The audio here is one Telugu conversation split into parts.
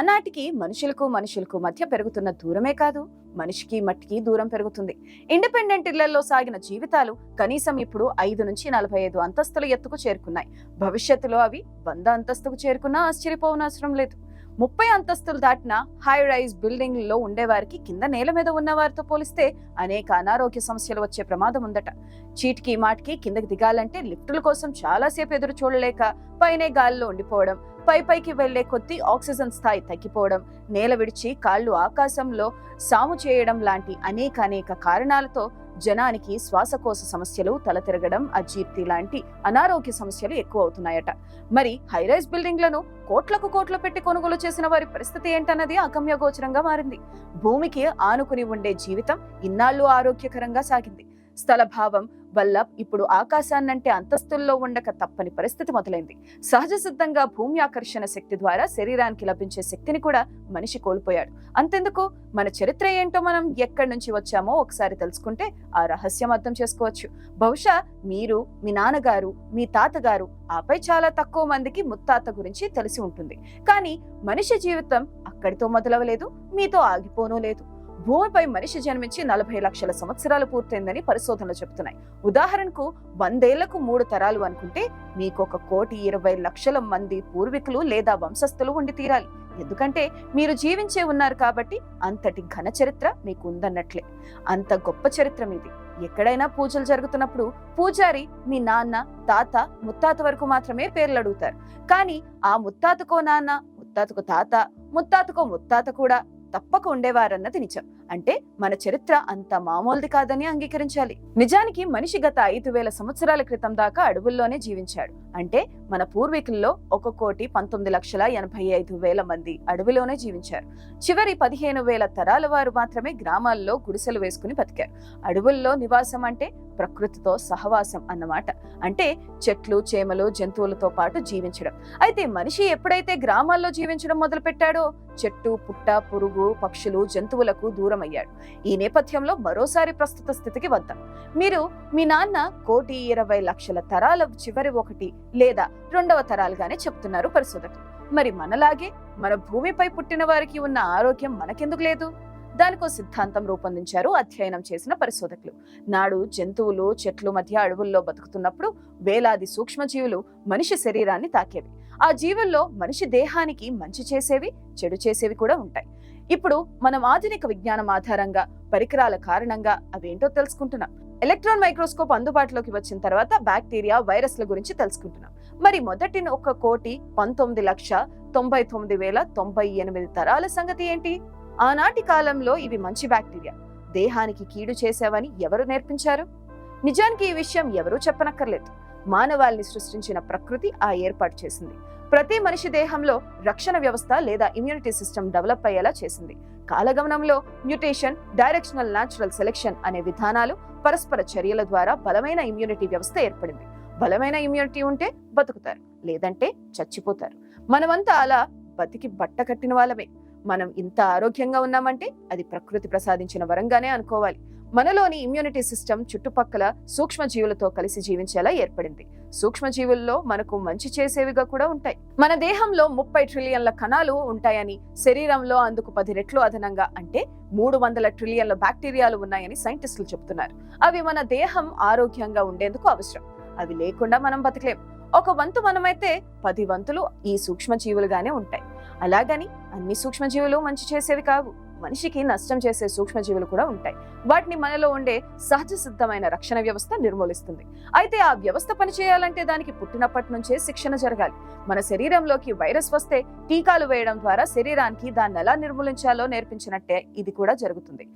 ఆనాటికి మనుషులకు మనుషులకు మధ్య పెరుగుతున్న దూరమే కాదు మనిషికి మట్టికి దూరం పెరుగుతుంది. ఇండిపెండెంట్ ఇళ్ళలో సాగిన జీవితాలు కనీసం ఇప్పుడు ఐదు నుంచి నలభై ఐదు అంతస్తుల ఎత్తుకు చేరుకున్నాయి. భవిష్యత్తులో అవి వంద అంతస్తుకు చేరుకున్నా ఆశ్చర్యపోవనవసరం లేదు. ముప్పై అంతస్తులు దాటిన హై రైజ్ బిల్డింగ్లలో ఉండేవారికి కింద నేల మీద ఉన్న వారితో పోలిస్తే అనేక అనారోగ్య సమస్యలు వచ్చే ప్రమాదం ఉందట. చీటికి మాటికి కిందకి దిగాలంటే లిఫ్టుల కోసం చాలాసేపు ఎదురు చూడలేక పైనే గాలిలో ఉండిపోవడం పై పైకి వెళ్ళే కొద్దీ ఆక్సిజన్ స్థాయి తగ్గిపోవడం నేల విడిచి కాళ్ళు ఆకాశంలో సాము చేయడం లాంటి అనేక అనేక కారణాలతో జనానికి శ్వాసకోశ సమస్యలు తలతిరగడం అజీర్తి లాంటి అనారోగ్య సమస్యలు ఎక్కువ అవుతున్నాయట మరి హైరైజ్ బిల్డింగ్లను కోట్లకు కోట్లు పెట్టి కొనుగోలు చేసిన వారి పరిస్థితి ఏంటన్నది అగమ్యగోచరంగా మారింది. భూమికి ఆనుకుని ఉండే జీవితం ఇన్నాళ్ళు ఆరోగ్యకరంగా సాగింది. స్థలభావం వల్ల ఇప్పుడు ఆకాశాన్నంటే అంతస్తుల్లో ఉండక తప్పని పరిస్థితి మొదలైంది. సహజ సిద్ధంగా భూమి ఆకర్షణ శక్తి ద్వారా శరీరానికి లభించే శక్తిని కూడా మనిషి కోల్పోయాడు. అంతెందుకు? మన చరిత్ర ఏంటో మనం ఎక్కడి నుంచి వచ్చామో ఒకసారి తెలుసుకుంటే ఆ రహస్యం అర్థం చేసుకోవచ్చు. బహుశా మీరు మీ నాన్నగారు మీ తాతగారు ఆపై చాలా తక్కువ మందికి ముత్తాత గురించి తెలిసి ఉంటుంది. కానీ మనిషి జీవితం అక్కడితో మొదలవలేదు మీతో ఆగిపోనూ లేదు. భూమిపై మనిషి జన్మించి నలభై లక్షల సంవత్సరాలు పూర్తయిందని పరిశోధనలు చెబుతున్నాయి. ఉదాహరణకు వందేళ్ళకు మూడు తరాలు అనుకుంటే మీకు ఒక కోటి ఇరవై లక్షల మంది పూర్వీకులు లేదా వంశస్థులు ఉండి తీరాలి. ఎందుకంటే మీరు జీవించే ఉన్నారు కాబట్టి అంతటి ఘన చరిత్ర మీకు ఉందన్నట్లే అంత గొప్ప చరిత్ర మీది. ఎక్కడైనా పూజలు జరుగుతున్నప్పుడు పూజారి మీ నాన్న తాత ముత్తాత వరకు మాత్రమే పేర్లు అడుగుతారు. కానీ ఆ ముత్తాతకో నాన్న ముత్తాతకు తాత ముత్తాతకో ముత్తాత కూడా తప్పక ఉండేవారన్నది నిజం. అంటే మన చరిత్ర అంత మామూలుది కాదని అంగీకరించాలి. నిజానికి మనిషి గత ఐదు వేల సంవత్సరాల క్రితం దాకా అడవుల్లోనే జీవించాడు. అంటే మన పూర్వీకుల్లో ఒక కోటి పంతొమ్మిది లక్షల ఎనభై ఐదు వేల మంది అడవిలోనే జీవించారు. చివరి పదిహేను వేల తరాల వారు మాత్రమే గ్రామాల్లో గుడిసెలు వేసుకుని బతికారు. అడవుల్లో నివాసం అంటే ప్రకృతితో సహవాసం అన్నమాట. అంటే చెట్లు చేమలు జంతువులతో పాటు జీవించడం. అయితే మనిషి ఎప్పుడైతే గ్రామాల్లో జీవించడం మొదలుపెట్టాడో? చెట్టు పుట్ట పురుగు పక్షులు జంతువులకు దూరం అయ్యాడు ఈ నేపథ్యంలో మరోసారి ప్రస్తుత స్థితికి వద్దాం. మీరు మీ నాన్న కోటి ఇరవై లక్షల తరాల చివరి ఒకటి లేదా రెండవ తరాలుగానే చెప్తున్నారు పరిశోధకులు. మరి మనలాగే మన భూమిపై పుట్టిన వారికి ఉన్న ఆరోగ్యం మనకెందుకు లేదు? దానికో సిద్ధాంతం రూపొందించారు అధ్యయనం చేసిన పరిశోధకులు. నాడు జంతువులు చెట్లు మధ్య అడవుల్లో బతుకుతున్నప్పుడు వేలాది సూక్ష్మజీవులు మనిషి శరీరాన్ని తాకేవి. ఆ జీవుల్లో మనిషి దేహానికి మంచి చేసేవి చెడు చేసేవి కూడా ఉంటాయి. ఇప్పుడు మనం ఆధునిక విజ్ఞానం ఆధారంగా పరికరాల కారణంగా అవేంటో తెలుసుకుంటున్నాం. ఎలక్ట్రాన్ మైక్రోస్కోప్ అందుబాటులోకి వచ్చిన తర్వాత బ్యాక్టీరియా వైరస్ల గురించి తెలుసుకుంటున్నాం. మరి మొదటి ఒక కోటి పంతొమ్మిది లక్ష తొంభై తొమ్మిది వేల తొంభై ఎనిమిది తరాల సంగతి ఏంటి? ఆనాటి కాలంలో ఇవి మంచి బ్యాక్టీరియా. దేహానికి కీడు చేసేవని ఎవరు నేర్పించారు? నిజానికి ఈ విషయం ఎవరూ చెప్పనక్కర్లేదు. మానవాల్ని సృష్టించిన ప్రకృతి ఆ ఏర్పాటు చేసింది. ప్రతి మనిషి దేహంలో రక్షణ వ్యవస్థ లేదా ఇమ్యూనిటీ సిస్టమ్ డెవలప్ అయ్యేలా చేసింది. కాలగమనంలో మ్యూటేషన్ డైరెక్షనల్ న్యాచురల్ సెలెక్షన్ అనే విధానాలు పరస్పర చర్యల ద్వారా బలమైన ఇమ్యూనిటీ వ్యవస్థ ఏర్పడింది. బలమైన ఇమ్యూనిటీ ఉంటే బతుకుతారు లేదంటే చచ్చిపోతారు. మనమంతా అలా బతికి బట్ట కట్టిన వాళ్ళమే. మనం ఇంత ఆరోగ్యంగా ఉన్నామంటే అది ప్రకృతి ప్రసాదించిన వరంగానే అనుకోవాలి. మనలోని ఇమ్యూనిటీ సిస్టమ్ చుట్టుపక్కల సూక్ష్మజీవులతో కలిసి జీవించేలా ఏర్పడింది. సూక్ష్మజీవుల్లో మనకు మంచి చేసేవిగా కూడా ఉంటాయి. మన దేహంలో ముప్పై ట్రిలియన్ల కణాలు ఉంటాయని శరీరంలో అందుకు పది రెట్లు అదనంగా అంటే మూడు వందల ట్రిలియన్ల బ్యాక్టీరియాలు ఉన్నాయని సైంటిస్టులు చెబుతున్నారు. అవి మన దేహం ఆరోగ్యంగా ఉండేందుకు అవసరం. అవి లేకుండా మనం బతకలేం. ఒక వంతు మనమైతే పది వంతులు ఈ సూక్ష్మజీవులుగానే ఉంటాయి. అలాగని అన్ని సూక్ష్మజీవులు మంచి చేసేవి కావు. మనిషికి నష్టం చేసే సూక్ష్మజీవులు కూడా ఉంటాయి. వాటిని మనలో ఉండే సహజ సిద్ధమైన రక్షణ వ్యవస్థ నిర్మూలిస్తుంది. అయితే ఆ వ్యవస్థ పనిచేయాలంటే దానికి పుట్టినప్పటి నుంచే శిక్షణ జరగాలి. మన శరీరంలోకి వైరస్ వస్తే టీకాలు వేయడం ద్వారా శరీరానికి దాన్ని ఎలా నిర్మూలించాలో నేర్పించినట్టే ఇది కూడా జరుగుతుంది.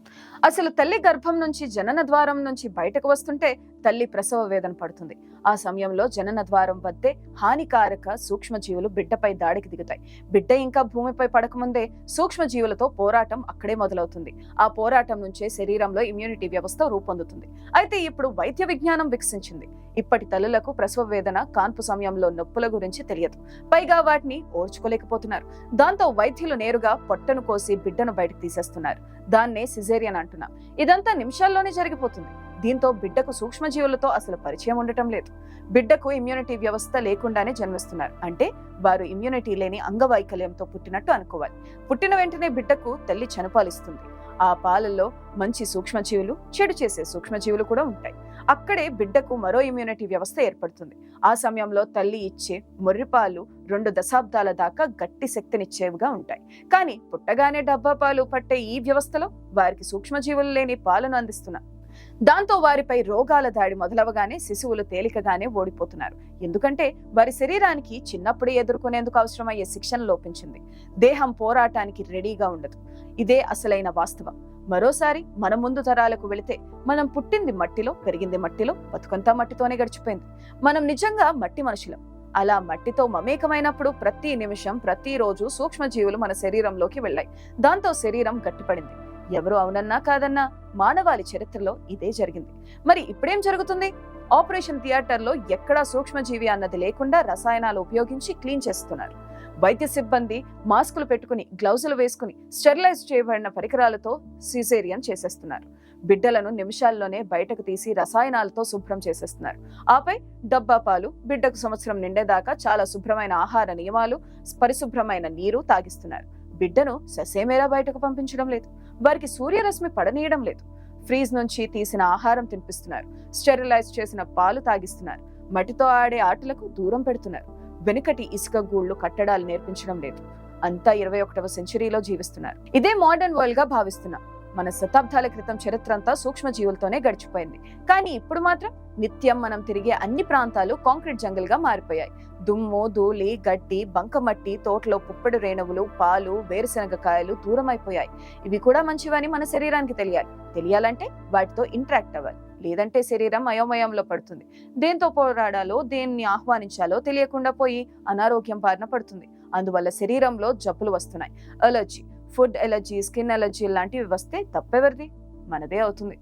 అసలు తల్లి గర్భం నుంచి జనన ద్వారం నుంచి బయటకు వస్తుంటే తల్లి ప్రసవ వేదన పడుతుంది. ఆ సమయంలో జనన ద్వారం వద్దే హానికారక సూక్ష్మజీవులు బిడ్డపై దాడికి దిగుతాయి. బిడ్డ ఇంకా భూమిపై పడకముందే సూక్ష్మజీవులతో పోరాటం అక్కడే మొదలవుతుంది. ఆ పోరాటం నుంచే శరీరంలో ఇమ్యూనిటీ వ్యవస్థ రూపొందుతుంది. అయితే ఇప్పుడు వైద్య విజ్ఞానం వికసించింది. ఇప్పటి తల్లులకు ప్రసవ వేదన కాన్పు సమయంలో నొప్పుల గురించి తెలియదు. పైగా వాటిని ఓర్చుకోలేకపోతున్నారు. దాంతో వైద్యులు నేరుగా పొట్టను కోసి బిడ్డను బయటకు తీసేస్తున్నారు. దాన్నే సిజేరియన్ అంటున్నాం. ఇదంతా నిమిషాల్లోనే జరిగిపోతుంది. దీంతో బిడ్డకు సూక్ష్మజీవులతో అసలు పరిచయం ఉండటం లేదు. బిడ్డకు ఇమ్యూనిటీ వ్యవస్థ లేకుండానే జన్మిస్తున్నారు. అంటే వారు ఇమ్యూనిటీ లేని అంగవైకల్యంతో పుట్టినట్టు అనుకోవాలి. పుట్టిన వెంటనే బిడ్డకు తల్లి చనుపాలిస్తుంది. ఆ పాలల్లో మంచి సూక్ష్మజీవులు చెడు చేసే సూక్ష్మజీవులు కూడా ఉంటాయి. అక్కడే బిడ్డకు మరో ఇమ్యూనిటీ వ్యవస్థ ఏర్పడుతుంది. ఆ సమయంలో తల్లి ఇచ్చే మొర్రిపాలు రెండు దశాబ్దాల దాకా గట్టి శక్తినిచ్చేవిగా ఉంటాయి. కానీ పుట్టగానే డబ్బా పాలు పట్టే ఈ వ్యవస్థలో వారికి సూక్ష్మజీవులు లేని పాలను అందిస్తున్నారు దాంతో వారిపై రోగాల దాడి మొదలవగానే శిశువులు తేలికగానే ఓడిపోతున్నారు. ఎందుకంటే వారి శరీరానికి చిన్నప్పుడే ఎదుర్కొనేందుకు అవసరమయ్యే శిక్షణ లోపించింది. దేహం పోరాటానికి రెడీగా ఉండదు. ఇదే అసలైన వాస్తవం. మరోసారి మన ముందు తరాలకు వెళితే మనం పుట్టింది మట్టిలో పెరిగింది మట్టిలో బతుకంతా మట్టితోనే గడిచిపోయింది. మనం నిజంగా మట్టి మనుషులం. అలా మట్టితో మమేకమైనప్పుడు ప్రతి నిమిషం ప్రతిరోజు సూక్ష్మజీవులు మన శరీరంలోకి వెళ్ళాయి. దాంతో శరీరం గట్టిపడింది. ఎవరు అవునన్నా కాదన్నా మానవాళి చరిత్రలో ఇదే జరిగింది. మరి ఇప్పుడేం జరుగుతుంది? ఆపరేషన్ థియేటర్లో ఎక్కడా సూక్ష్మజీవి అన్నది లేకుండా రసాయనాలు ఉపయోగించి క్లీన్ చేస్తున్నారు. వైద్య సిబ్బంది మాస్కులు పెట్టుకుని గ్లౌజులు వేసుకుని స్టెరిలైజ్ చేయబడిన పరికరాలతో సిజేరియన్ చేసేస్తున్నారు. బిడ్డలను నిమిషాల్లోనే బయటకు తీసి రసాయనాలతో శుభ్రం చేసేస్తున్నారు. ఆపై డబ్బా పాలు బిడ్డకు సంవత్సరం నిండేదాకా చాలా శుభ్రమైన ఆహార నియమాలు పరిశుభ్రమైన నీరు తాగిస్తున్నారు. బిడ్డను ససేమేరా బయటకు పంపించడం లేదు. వారికి సూర్యరశ్మి పడనీయడం లేదు. ఫ్రీజ్ నుంచి తీసిన ఆహారం తినిపిస్తున్నారు. స్టెరిలైజ్ చేసిన పాలు తాగిస్తున్నారు. మట్టితో ఆడే ఆటలకు దూరం పెడుతున్నారు. వెనుకటి ఇసుక గూళ్ళు కట్టడాలు నేర్పించడం లేదు. అంతా ఇరవై ఒకటవ సెంచరీలో జీవిస్తున్నారు. ఇదే మోడర్న్ వరల్డ్గా భావిస్తున్నాం. మన శతాబ్దాల క్రితం చరిత్ర అంతా సూక్ష్మ జీవులతోనే గడిచిపోయింది. కానీ ఇప్పుడు మాత్రం నిత్యం మనం తిరిగే అన్ని ప్రాంతాలు కాంక్రీట్ జంగిల్గా మారిపోయాయి. దుమ్ము ధూళి గడ్డి బంకమట్టి తోటలో పుప్పడి రేణువులు పాలు వేరుశనగ కాయలు దూరం అయిపోయాయి ఇవి కూడా మంచివని మన శరీరానికి తెలియాలి. తెలియాలంటే వాటితో ఇంటరాక్ట్ అవ్వాలి. లేదంటే శరీరం అయోమయంలో పడుతుంది. దేంతో పోరాడాలో దేన్ని ఆహ్వానించాలో తెలియకుండా పోయి అనారోగ్యం బారిన పడుతుంది. అందువల్ల శరీరంలో జబ్బులు వస్తున్నాయి. Allergy food allergy skin allergy లాంటివి వస్తే తప్పెవరిది? మనదే అవుతుంది.